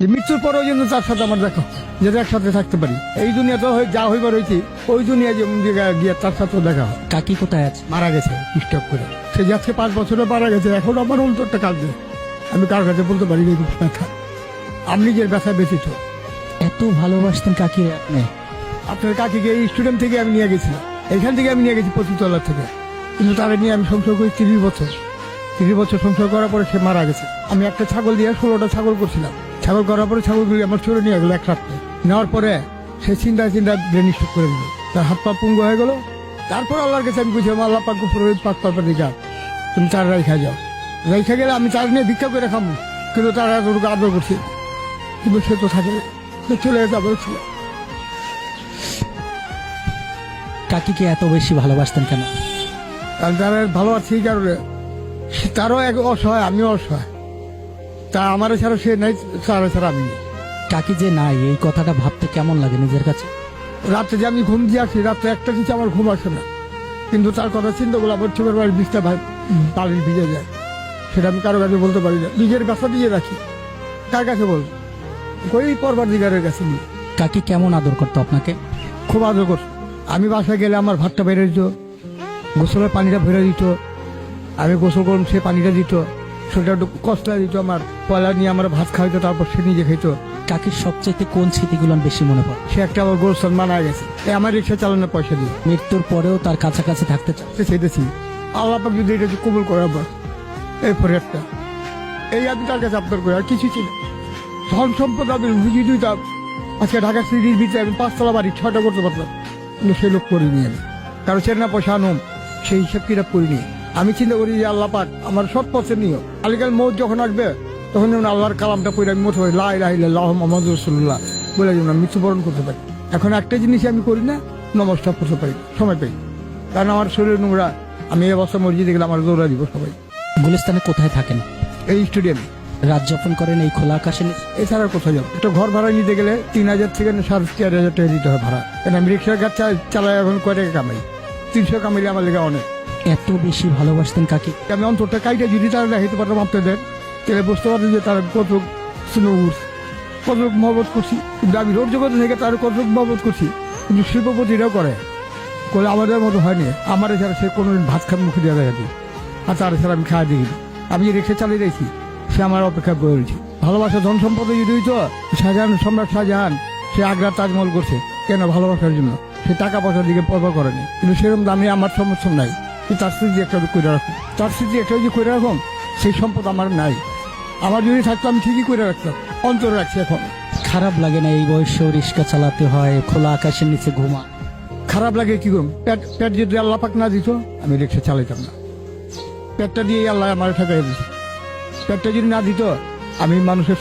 যে মৃত্যুর পরেও যেন তার সাথে আমার দেখা যাতে একসাথে থাকতে পারি। এই দুনিয়াতে হয় যা হইবার হয়েছি ওই দুনিয়া জায়গায় গিয়ে তার সাথেও দেখা হয়। কাকি কোথায় আছে? মারা গেছে স্টক করে। সে যাচ্ছে পাঁচ বছরে মারা গেছে এখন আমার অন্তরটা কাঁদছে আমি কার কাছে বলতে পারি ব্যথা আমি নিজের ব্যথা ব্যথিত এত ভালোবাসতেন কাকি আপনি। আপনার কাকিকে এই স্টুডেন্ট থেকে আমি নিয়ে গেছি। এখান থেকে আমি নিয়ে গেছি পঁচিশতলার থেকে। কিন্তু তারা নিয়ে আমি সংসার করি তিরিশ বছর। তিরিশ বছর সংসার করার পরে সে মারা গেছে। আমি একটা ছাগল দিয়ে ষোলোটা ছাগল করছিলাম। ছাগল করার পরে ছাগলগুলি আমার চলে নিয়ে গেলো এক রাত্রে। নেওয়ার পরে সে চিন্তা চিন্তা ব্রেন স্ট্রোক করে দিল। তার হাত পা পুঙ্গ হয়ে গেল। তারপর আল্লাহর কাছে আমি বুঝলাম আল্লাহ পাক উপরে পাক পাক দিকা তুমি তার রাইখা যাও। রাইখা গেলে আমি তার নিয়ে ভিক্ষা করে খাব কিন্তু তারা এতটুকু আদর করছে। কিন্তু সে তো থাকে সে চলে যেতে আবার ছিল। কাকিকে এত বেশি ভালোবাসতেন কেন? কারণ তারা ভালো আছে এই কারণে। তারও এক অসহায় আমিও অসহায়। তা আমার ছাড়া সে নাই তারা ছাড়া আমি কাকি যে নাই এই কথাটা ভাবতে কেমন লাগে নিজের কাছে? রাত্রে যে আমি ঘুম দিয়ে আসি রাত্রে একটা কিছু আমার ঘুম আসে না। কিন্তু তার কথা চিন্তা করলে আমার চোখের বাড়ির বিষটা ভাই পানির ভিজে যায়। সেটা আমি কারও কাছে বলতে পারি না। নিজের ব্যথা দিয়ে রাখি। কার কাছে বল? ওই পরবার দিগারের কাছে নিয়ে কাকি কেমন আদর করতো আপনাকে? খুব আদর করত আমি বাসায় গেলে আমার ভাতটা বেড়ে দিত গোসলের পানিটা ভরে দিত আমি গোসল করুন সে পানিটা দিত। সেটা একটু কষ্ট দিত আমার পয়লা নিয়ে আমার ভাত খাইতো তারপর সে নিজে খাইতো। কাকির সবচেয়ে কোন স্মৃতিগুলো বেশি মনে পড়ে? সে একটা আবার গোলসান মারা গেছে। আমার রিক্সা চালানোর পয়সা দিয়ে। মৃত্যুর পরেও তার কাছাকাছি থাকতে সে সেটেছি আল্লাহ পাক যদি এটা কবুল করে আবার এরপরে একটা। এই আমি তার কাছে আপনার করে আর কিছু ছিল ধন সম্পদ আমি বুঝিয়ে দিতাম। আজকে ঢাকা সিটির ভিতরে আমি পাঁচতলা বাড়ি ছয়টা করতে পারতাম। কিন্তু সে লোক করিনি আমি। কারণ সে না পয়সা আনুম সেই হিসাব কিনা করিনি। আমি চিন্তা করি যে আল্লাহ পাক আমার সব পথে নিও আলিকাল মৌত যখন আসবে তখন যেমন আল্লাহর কালামটা পড়ে আমি মোট লাই লাহ মোহাম্মদ রসুল্লাহ বলে যেমন আমি মৃত্যুবরণ করতে পারি। এখন একটা জিনিস আমি করি না নমস্কার করতে পারি সময় পাই। কারণ আমার শরীর নোংরা আমি এই অবস্থা মসজিদে গেলে আমার দৌড়া দিব সবাই গুলিস্তানে কোথায় থাকেন? এই স্টেডিয়াম। রাত যাপন করেন এই খোলা আকাশে? এছাড়া কোথাও যাব একটা ঘর ভাড়া নিতে গেলে তিন হাজার থেকে সাড়ে চার হাজার টাকা দিতে হয় ভাড়া। কেন আমি রিক্সার গাছ চালাই এখন কয় টাকা কামাই? তিনশো কামাইলে আমার লেগে অনেক। এত বেশি ভালোবাসতেন কাকি? আমি অন্তরটা কাইটা যদি তারা দেখাইতে পারতাম আপনাদের তাহলে বুঝতে পারতেন যে তারা কত স্নোর কত মহবত করছি। কিন্তু আমি রোগ জগতে থেকে তার কত মহবত করছি, কিন্তু শিল্পপতিরাও করে। করে আমাদের মতো হয়নি আমার এছাড়া সে কোনো ভাত খান মুখে দেওয়া দেখি আর তার এছাড়া আমি খাওয়া দেখি আমি যে রিক্সা চালিয়ে দিয়েছি সে আমার অপেক্ষা করেছি ভালোবাসা ধন সম্পদে যদি হইতো, শাহজাহান সম্রাট শাহজাহান, সে আগ্রার তাজমহল করছে। কেন ভালোবাসার জন্য? সে টাকা পয়সার দিকে পরবা করেনি। কিন্তু সেরকম দামে আমার সমর্থন নাই। তার স্মৃতি একটা করে রাখুন। তার স্মৃতি একটা যদি করে রাখুন সেই সম্পদ আমার নাই। আমার যদি থাকতো আমি ঠিকই করে রাখতাম। অন্তর রাখছি এখন। খারাপ লাগে না এই বয়সে রিক্সা চালাতে হয় খোলা আকাশের নিচে ঘুমা। খারাপ লাগে কি করুন? পেট পেট যদি আল্লাহ পাক না দিত আমি রিক্সা চালাইতাম না। পেটটা দিয়ে আল্লাহ আমার ঠেকাই দিত। পেটটা যদি না দিত আমি মানুষের